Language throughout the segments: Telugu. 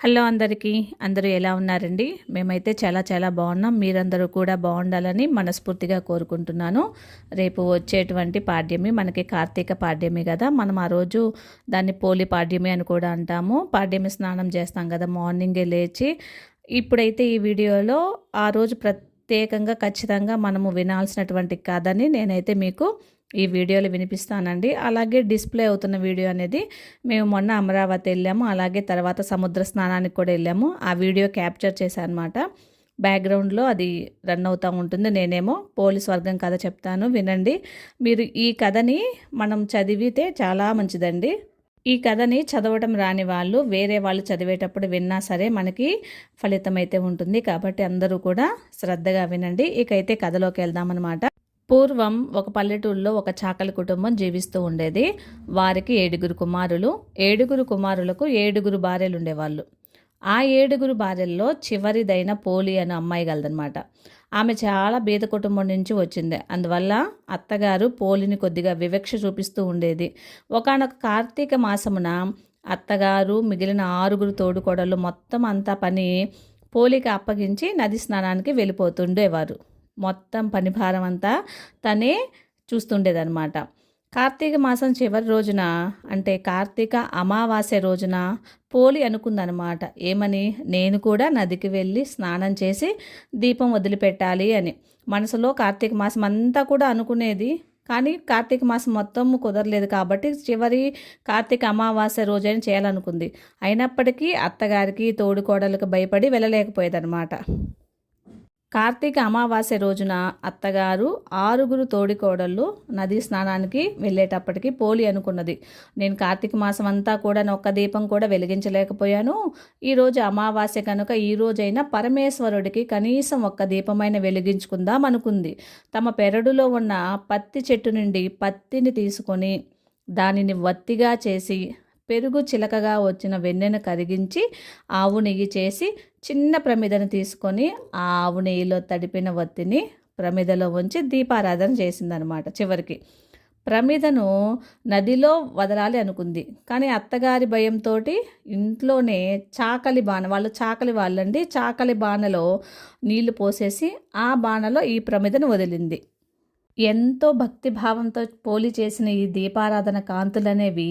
హలో అందరికీ అందరూ ఎలా ఉన్నారండి? మేమైతే చాలా చాలా బాగున్నాం. మీరందరూ కూడా బాగుండాలని మనస్ఫూర్తిగా కోరుకుంటున్నాను. రేపు వచ్చేటువంటి పాడ్యమి మనకి కార్తీక పాడ్యమి కదా. మనం ఆ రోజు దాన్ని పోలి పాడ్యమి అని కూడా అంటాము. పాడ్యమి స్నానం చేస్తాం కదా మార్నింగే లేచి. ఇప్పుడైతే ఈ వీడియోలో ఆ రోజు ప్రత్యేకంగా ఖచ్చితంగా మనము వినాల్సినటువంటి కథని నేనైతే మీకు ఈ వీడియోలు వినిపిస్తానండి. అలాగే డిస్ప్లే అవుతున్న వీడియో అనేది మేము మొన్న అమరావతి వెళ్ళాము. అలాగే తర్వాత సముద్ర స్నానానికి కూడా వెళ్ళాము. ఆ వీడియో క్యాప్చర్ చేశాను అనమాట బ్యాక్గ్రౌండ్లో అది రన్ అవుతూ ఉంటుంది. నేనేమో పోలీస్ వర్గం కథ చెప్తాను. వినండి. మీరు ఈ కథని మనం చదివితే చాలా మంచిదండి. ఈ కథని చదవటం రాని వాళ్ళు వేరే వాళ్ళు చదివేటప్పుడు విన్నా సరే మనకి ఫలితం అయితే ఉంటుంది. కాబట్టి అందరూ కూడా శ్రద్ధగా వినండి. ఇకైతే కథలోకి వెళ్దామన్నమాట. పూర్వం ఒక పల్లెటూరులో ఒక చాకలి కుటుంబం జీవిస్తూ ఉండేది. వారికి ఏడుగురు కుమారులు ఏడుగురు కుమారులకు ఏడుగురు భార్యలు ఉండేవాళ్ళు ఆ ఏడుగురు భార్యల్లో చివరిదైన పోలి అనే అమ్మాయి గలదనమాట ఆమె చాలా బీద కుటుంబం నుంచి వచ్చింది. అందువల్ల అత్తగారు పోలిని కొద్దిగా వివక్ష చూపిస్తూ ఉండేది. ఒకనొక కార్తీక మాసమున అత్తగారు మిగిలిన ఆరుగురు తోడుకోడళ్ళు మొత్తం అంతా పని పోలికి అప్పగించి నది స్నానానికి వెళ్ళిపోతుండేవారు. మొత్తం పని భారం అంతా తనే చూస్తుండేదన్నమాట. కార్తీక మాసం చివరి రోజున అంటే కార్తీక అమావాస్య రోజున పోలి అనుకుందనమాట ఏమని? నేను కూడా నదికి వెళ్ళి స్నానం చేసి దీపం వదిలిపెట్టాలి అని. మనసులో కార్తీక మాసం అంతా కూడా అనుకునేది. కానీ కార్తీక మాసం మొత్తం కుదరలేదు కాబట్టి చివరి కార్తీక అమావాస్య రోజైన చేయాలనుకుంది. అయినప్పటికీ అత్తగారికి తోడుకోడలకు భయపడి వెళ్ళలేకపోయేదన్నమాట. కార్తీక అమావాస్య రోజున అత్తగారు ఆరుగురు తోడికోడళ్ళు నదీ స్నానానికి వెళ్ళేటప్పటికి పోలి అనుకున్నది. నేను కార్తీక మాసం అంతా కూడా ఒక్క దీపం కూడా వెలిగించలేకపోయాను. ఈరోజు అమావాస్య కనుక ఈ రోజైనా పరమేశ్వరుడికి కనీసం ఒక్క దీపమైన వెలిగించుకుందాం అనుకుంది. తమ పెరడులో ఉన్న పత్తి చెట్టు నుండి పత్తిని తీసుకొని దానిని వత్తిగా చేసి పెరుగు చిలకగా వచ్చిన వెన్నెను కరిగించి ఆవు నెయ్యి చేసి చిన్న ప్రమిదను తీసుకొని ఆ ఆవు నెయ్యిలో తడిపిన వత్తిని ప్రమిదలో ఉంచి దీపారాధన చేసిందనమాట చివరికి. ప్రమిదను నదిలో వదలాలి అనుకుంది. కానీ అత్తగారి భయంతో ఇంట్లోనే చాకలి బాణ వాళ్ళు చాకలి వాళ్ళండి చాకలి బాణలో నీళ్ళు పోసేసి ఆ బాణలో ఈ ప్రమిదను వదిలింది. ఎంతో భక్తిభావంతో పోలి చేసిన ఈ దీపారాధన కాంతులనేవి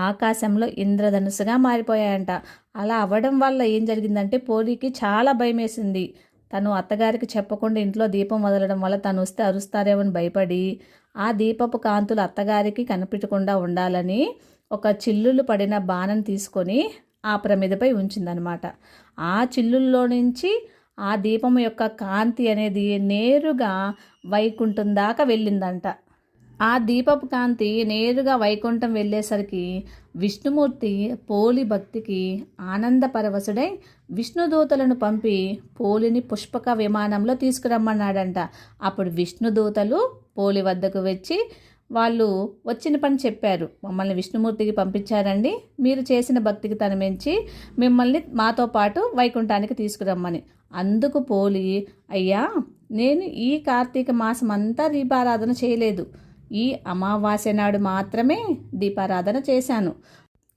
ఆకాశంలో ఇంద్రధనుసుగా మారిపోయాయంట. అలా అవ్వడం వల్ల ఏం జరిగిందంటే పోలికి చాలా భయం వేసింది తను అత్తగారికి చెప్పకుండా ఇంట్లో దీపం వదలడం వల్ల తను వస్తే అరుస్తారేమని భయపడి ఆ దీపపు కాంతులు అత్తగారికి కనిపించకుండా ఉండాలని ఒక చిల్లులు పడిన బాణం తీసుకొని ఆ ప్రమిదపై ఉంచిందనమాట. ఆ చిల్లుల్లో నుంచి ఆ దీపం యొక్క కాంతి అనేది నేరుగా వైకుంఠం దాకా వెళ్ళిందంట. ఆ దీపపు కాంతి నేరుగా వైకుంఠం వెళ్ళేసరికి విష్ణుమూర్తి పోలి భక్తికి ఆనందపరవశుడై విష్ణుదూతలను పంపి పోలిని పుష్పక విమానంలో తీసుకురమ్మన్నాడంట. అప్పుడు విష్ణుదూతలు పోలి వద్దకు వచ్చి వాళ్ళు వచ్చిన పని చెప్పారు. మమ్మల్ని విష్ణుమూర్తికి పంపించారండి. మీరు చేసిన భక్తికి తన మెంచి మిమ్మల్ని మాతో పాటు వైకుంఠానికి తీసుకురమ్మని. అందుకు పోలి అయ్యా నేను ఈ కార్తీక మాసం అంతా దీపారాధన చేయలేదు. ఈ అమావాస్య నాడు మాత్రమే దీపారాధన చేశాను.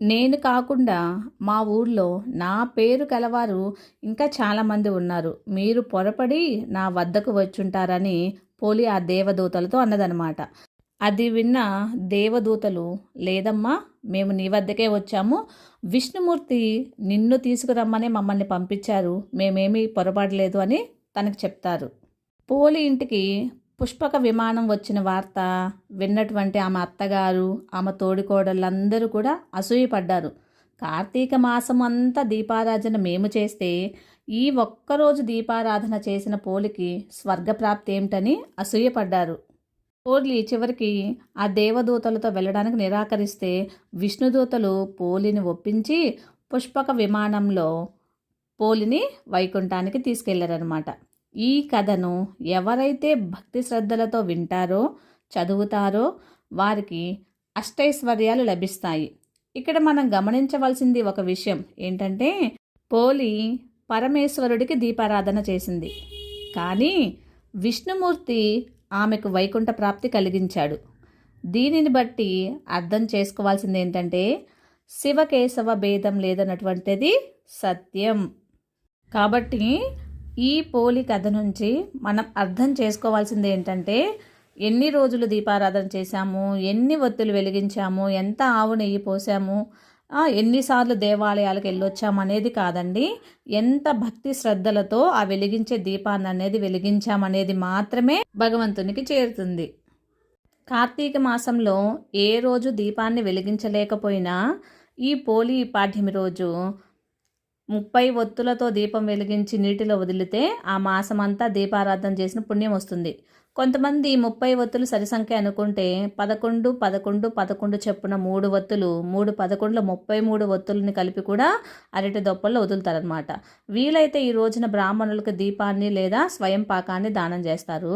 నేను కాకుండా మా ఊర్లో నా పేరు కలవారు ఇంకా చాలామంది ఉన్నారు. మీరు పొరపడి నా వద్దకు వచ్చుంటారని పోలి ఆ దేవదూతలతో అన్నదనమాట. అది విన్న దేవదూతలు లేదమ్మా మేము నీ వద్దకే వచ్చాము. విష్ణుమూర్తి నిన్ను తీసుకురమ్మనే మమ్మల్ని పంపించారు. మేమేమీ పొరపడలేదు అని తనకు చెప్తారు. పోలి ఇంటికి పుష్పక విమానం వచ్చిన వార్త విన్నటువంటి ఆమె అత్తగారు ఆమె తోడికోడళ్ళందరూ కూడా అసూయపడ్డారు. కార్తీక మాసం అంతా దీపారాధన మేము చేస్తే ఈ ఒక్కరోజు దీపారాధన చేసిన పోలికి స్వర్గప్రాప్తి ఏమిటని అసూయపడ్డారు. పోర్లి చివరికి ఆ దేవదూతలతో వెళ్ళడానికి నిరాకరిస్తే విష్ణుదూతలు పోలిని ఒప్పించి పుష్పక విమానంలో పోలిని వైకుంఠానికి తీసుకెళ్ళారనమాట ఈ కథను ఎవరైతే భక్తి శ్రద్ధలతో వింటారో చదువుతారో వారికి అష్టైశ్వర్యాలు లభిస్తాయి. ఇక్కడ మనం గమనించవలసింది ఒక విషయం ఏంటంటే పోలి పరమేశ్వరుడికి దీపారాధన చేసింది. కానీ విష్ణుమూర్తి ఆమెకు వైకుంఠ ప్రాప్తి కలిగించాడు. దీనిని బట్టి అర్థం చేసుకోవాల్సింది ఏంటంటే శివకేశవ భేదం లేదన్నటువంటిది సత్యం. కాబట్టి ఈ పోలి కథ నుంచి మనం అర్థం చేసుకోవాల్సింది ఏంటంటే ఎన్ని రోజులు దీపారాధన చేశాము ఎన్ని ఒత్తులు వెలిగించాము ఎంత ఆవు నెయ్యి పోసాము ఎన్నిసార్లు దేవాలయాలకు వెళ్ళొచ్చామనేది కాదండి. ఎంత భక్తి శ్రద్ధలతో ఆ వెలిగించే దీపాన్ని అనేది వెలిగించామనేది మాత్రమే భగవంతునికి చేరుతుంది. కార్తీక మాసంలో ఏ రోజు దీపాన్ని వెలిగించలేకపోయినా ఈ పోలి పాఠ్యమి రోజు ముప్పై ఒత్తులతో దీపం వెలిగించి నీటిలో వదిలితే ఆ మాసమంతా దీపారాధన చేసిన పుణ్యం వస్తుంది. కొంతమంది ముప్పై ఒత్తులు సరి సంఖ్య అనుకుంటే పదకొండు పదకొండు పదకొండు చెప్పున మూడు ఒత్తులు మూడు పదకొండులో ముప్పై మూడు ఒత్తులని కలిపి కూడా అరటి దొప్పల్లో వదులుతారనమాట వీలైతే ఈ రోజున బ్రాహ్మణులకు దీపాన్ని లేదా స్వయం పాకాన్ని దానం చేస్తారు.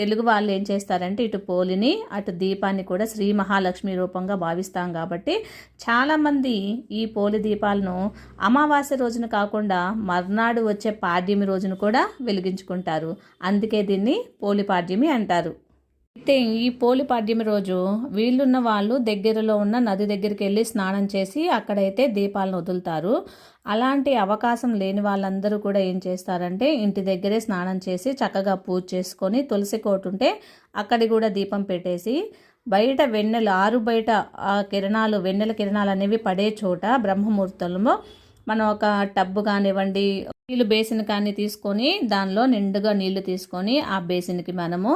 తెలుగు వాళ్ళు ఏం చేస్తారంటే ఇటు పోలిని అటు దీపాన్ని కూడా శ్రీ మహాలక్ష్మి రూపంగా భావిస్తాం కాబట్టి చాలామంది ఈ పోలి దీపాలను అమావాస్య రోజున కాకుండా మర్నాడు వచ్చే పాడ్యమి రోజున కూడా వెలిగించుకుంటారు. అందుకే దీన్ని పోలి పాడ్యమి అంటారు. అయితే ఈ పోలి పాడ్యమి రోజు వీళ్ళున్న వాళ్ళు దగ్గరలో ఉన్న నది దగ్గరికి వెళ్ళి స్నానం చేసి అక్కడైతే దీపాలను వదులుతారు. అలాంటి అవకాశం లేని వాళ్ళందరూ కూడా ఏం చేస్తారంటే ఇంటి దగ్గరే స్నానం చేసి చక్కగా పూజ చేసుకొని తులసి కోటుంటే అక్కడి కూడా దీపం పెట్టేసి బయట వెన్నెలు ఆరు బయట ఆ కిరణాలు వెన్నెల కిరణాలు అనేవి పడే చోట బ్రహ్మముహూర్తంలో మనం ఒక టబ్బు కానివ్వండి నీళ్ళు బేసిన్ కానీ తీసుకొని దానిలో నిండుగా నీళ్ళు తీసుకొని ఆ బేసిన్కి మనము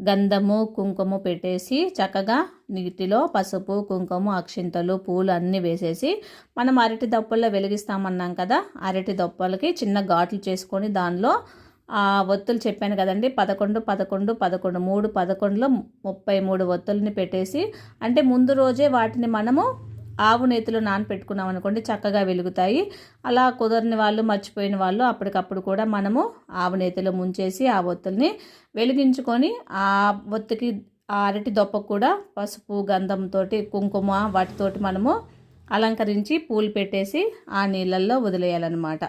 గంధము కుంకుమ పెట్టేసి చక్కగా నీటిలో పసుపు కుంకుమ అక్షింతలు పూలు అన్నీ వేసేసి మనం అరటి దప్పల్లో వెలిగిస్తామన్నాం కదా అరటి దప్పలకి చిన్న ఘాట్లు చేసుకొని దానిలో ఆ ఒత్తులు చెప్పాను కదండి పదకొండు పదకొండు పదకొండు మూడు పదకొండులో ముప్పై మూడు ఒత్తుల్ని పెట్టేసి అంటే ముందు రోజే వాటిని మనము ఆవు నేతిలో నానపెట్టుకున్నాం అనుకోండి చక్కగా వెలుగుతాయి. అలా కుదరని వాళ్ళు మర్చిపోయిన వాళ్ళు అప్పటికప్పుడు కూడా మనము ఆవు నేతిలో ముంచేసి ఆ ఒత్తుల్ని వెలిగించుకొని ఆ ఒత్తికి ఆ అరటి దొప్పకు కూడా పసుపు గంధంతో కుంకుమ వాటితోటి మనము అలంకరించి పూలు పెట్టేసి ఆ నీళ్ళల్లో వదిలేయాలన్నమాట.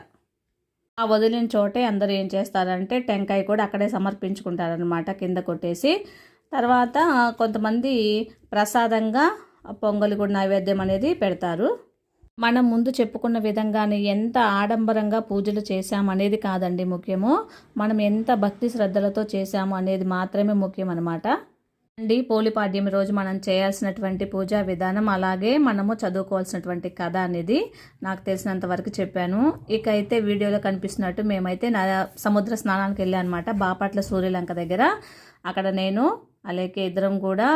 ఆ వదిలిన చోటే అందరూ ఏం చేస్తారంటే టెంకాయ కూడా అక్కడే సమర్పించుకుంటారనమాట కింద కొట్టేసి. తర్వాత కొంతమంది ప్రసాదంగా పొంగలి కూడా నైవేద్యం అనేది పెడతారు. మనం ముందు చెప్పుకున్న విధంగానే ఎంత ఆడంబరంగా పూజలు చేశామనేది కాదండి ముఖ్యము. మనం ఎంత భక్తి శ్రద్ధలతో చేశాము అనేది మాత్రమే ముఖ్యం అనమాట అండి పోలిపాడ్యం రోజు మనం చేయాల్సినటువంటి పూజా విధానం అలాగే మనము చదువుకోవాల్సినటువంటి కథ అనేది నాకు తెలిసినంత వరకు చెప్పాను. ఇక అయితే వీడియోలో కనిపిస్తున్నట్టు మేమైతే నా సముద్ర స్నానానికి వెళ్ళాను అనమాట బాపట్ల సూర్యలంక దగ్గర. అక్కడ నేను అలాగే ఇద్దరం కూడా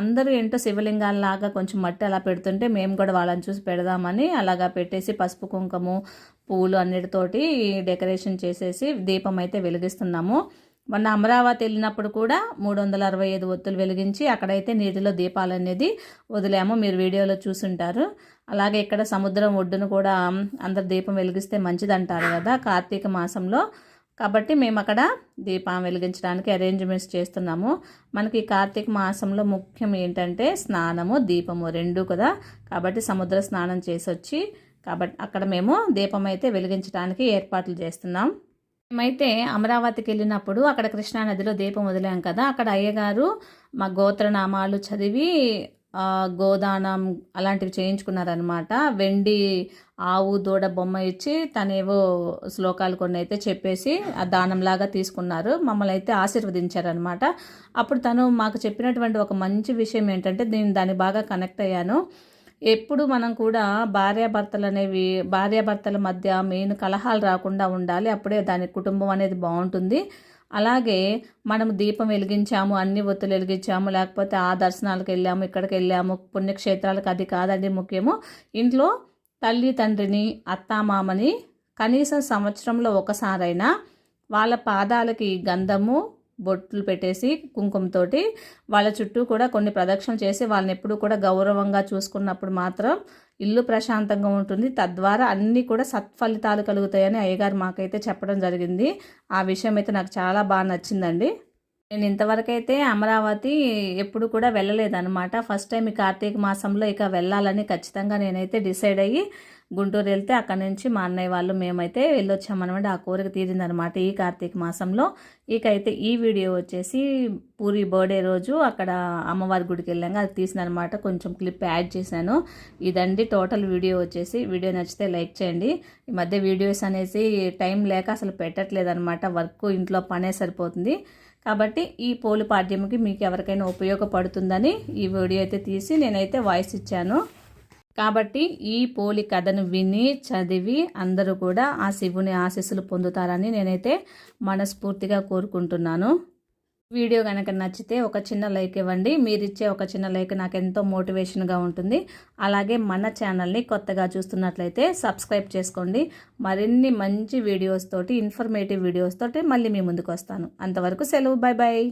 అందరూ ఏంటో శివలింగాలలాగా కొంచెం మట్టి అలా పెడుతుంటే మేము కూడా వాళ్ళని చూసి పెడదామని అలాగా పెట్టేసి పసుపు కుంకుమ పూలు అన్నిటితోటి డెకరేషన్ చేసేసి దీపం అయితే వెలిగిస్తున్నాము. మొన్న అమరావతి వెళ్ళినప్పుడు కూడా మూడు వందల అరవై ఐదు ఒత్తులు వెలిగించి అక్కడైతే నీటిలో దీపాలు అనేది వదిలాము. మీరు వీడియోలో చూసుంటారు. అలాగే ఇక్కడ సముద్రం ఒడ్డును కూడా అందరు దీపం వెలిగిస్తే మంచిది అంటారు కదా కార్తీక మాసంలో. కాబట్టి మేము అక్కడ దీపం వెలిగించడానికి అరేంజ్మెంట్స్ చేస్తున్నాము. మనకి కార్తీక మాసంలో ముఖ్యం ఏంటంటే స్నానము దీపము రెండు కదా. కాబట్టి సముద్ర స్నానం చేసి వచ్చి కాబట్టి అక్కడ మేము దీపం అయితే వెలిగించడానికి ఏర్పాట్లు చేస్తున్నాం. మేమైతే అమరావతికి వెళ్ళినప్పుడు అక్కడ కృష్ణానదిలో దీపం వదిలాం కదా. అక్కడ అయ్యగారు మా గోత్రనామాలు చదివి గోదానం అలాంటివి చేయించుకున్నారనమాట వెండి ఆవు దూడ బొమ్మ ఇచ్చి తనేవో శ్లోకాలు కొన్ని అయితే చెప్పేసి ఆ దానంలాగా తీసుకున్నారు. మమ్మల్ని అయితే ఆశీర్వదించారనమాట అప్పుడు తను మాకు చెప్పినటువంటి ఒక మంచి విషయం ఏంటంటే నేను దాన్ని బాగా కనెక్ట్ అయ్యాను. ఎప్పుడు మనం కూడా భార్యాభర్తలు అనేవి భార్యాభర్తల మధ్య మెయిన్ కలహాలు రాకుండా ఉండాలి. అప్పుడే దాని కుటుంబం అనేది బాగుంటుంది. అలాగే మనం దీపం వెలిగించాము అన్ని ఒత్తులు వెలిగించాము లేకపోతే ఆ దర్శనాలకు వెళ్ళాము ఇక్కడికి వెళ్ళాము పుణ్యక్షేత్రాలకు అది కాదండి ముఖ్యము. ఇంట్లో తల్లి తండ్రిని అత్తామామని కనీసం సంవత్సరంలో ఒకసారైనా వాళ్ళ పాదాలకి గంధము బొట్లు పెట్టేసి కుంకుమతోటి వాళ్ళ చుట్టూ కూడా కొన్ని ప్రదక్షిణలు చేసి వాళ్ళని ఎప్పుడు కూడా గౌరవంగా చూసుకున్నప్పుడు మాత్రం ఇల్లు ప్రశాంతంగా ఉంటుంది. తద్వారా అన్నీ కూడా సత్ఫలితాలు కలుగుతాయని అయ్యగారు మాకైతే చెప్పడం జరిగింది. ఆ విషయం అయితే నాకు చాలా బాగా నచ్చిందండి. నేను ఇంతవరకైతే అమరావతి ఎప్పుడు కూడా వెళ్ళలేదన్నమాట. ఫస్ట్ టైం ఈ కార్తీక మాసంలో ఇక వెళ్ళాలని ఖచ్చితంగా నేనైతే డిసైడ్ అయ్యి గుంటూరు వెళ్తే అక్కడ నుంచి మా అన్నయ్య వాళ్ళు మేమైతే వెళ్ళొచ్చామన్నమాట. ఆ కోరిక తీరిందనమాట ఈ కార్తీక మాసంలో. ఇక అయితే ఈ వీడియో వచ్చేసి పూరి బర్త్డే రోజు అక్కడ అమ్మవారి గుడికి వెళ్ళాక అది తీసినమాట కొంచెం క్లిప్ యాడ్ చేశాను. ఇదండి టోటల్ వీడియో వచ్చేసి. వీడియో నచ్చితే లైక్ చేయండి. ఈ మధ్య వీడియోస్ అనేసి టైం లేక అసలు పెట్టట్లేదు అనమాట వర్క్ ఇంట్లో పనే సరిపోతుంది. కాబట్టి ఈ పోలి పాడ్యముకి మీకు ఎవరికైనా ఉపయోగపడుతుందని ఈ వీడియో అయితే తీసి నేనైతే వాయిస్ ఇచ్చాను. కాబట్టి ఈ పోలి కథను విని చదివి అందరూ కూడా ఆ శివుని ఆశీస్సులు పొందుతారని నేనైతే మనస్ఫూర్తిగా కోరుకుంటున్నాను. వీడియో కనుక నచ్చితే ఒక చిన్న లైక్ ఇవ్వండి. మీరు ఇచ్చే ఒక చిన్న లైక్ నాకు ఎంతో మోటివేషన్గా ఉంటుంది. అలాగే మన ఛానల్ని కొత్తగా చూస్తున్నట్లయితే సబ్స్క్రైబ్ చేసుకోండి. మరిన్ని మంచి వీడియోస్ తోటి ఇన్ఫర్మేటివ్ వీడియోస్ తోటి మళ్ళీ మీ ముందుకు వస్తాను. అంతవరకు సెలవు. Bye bye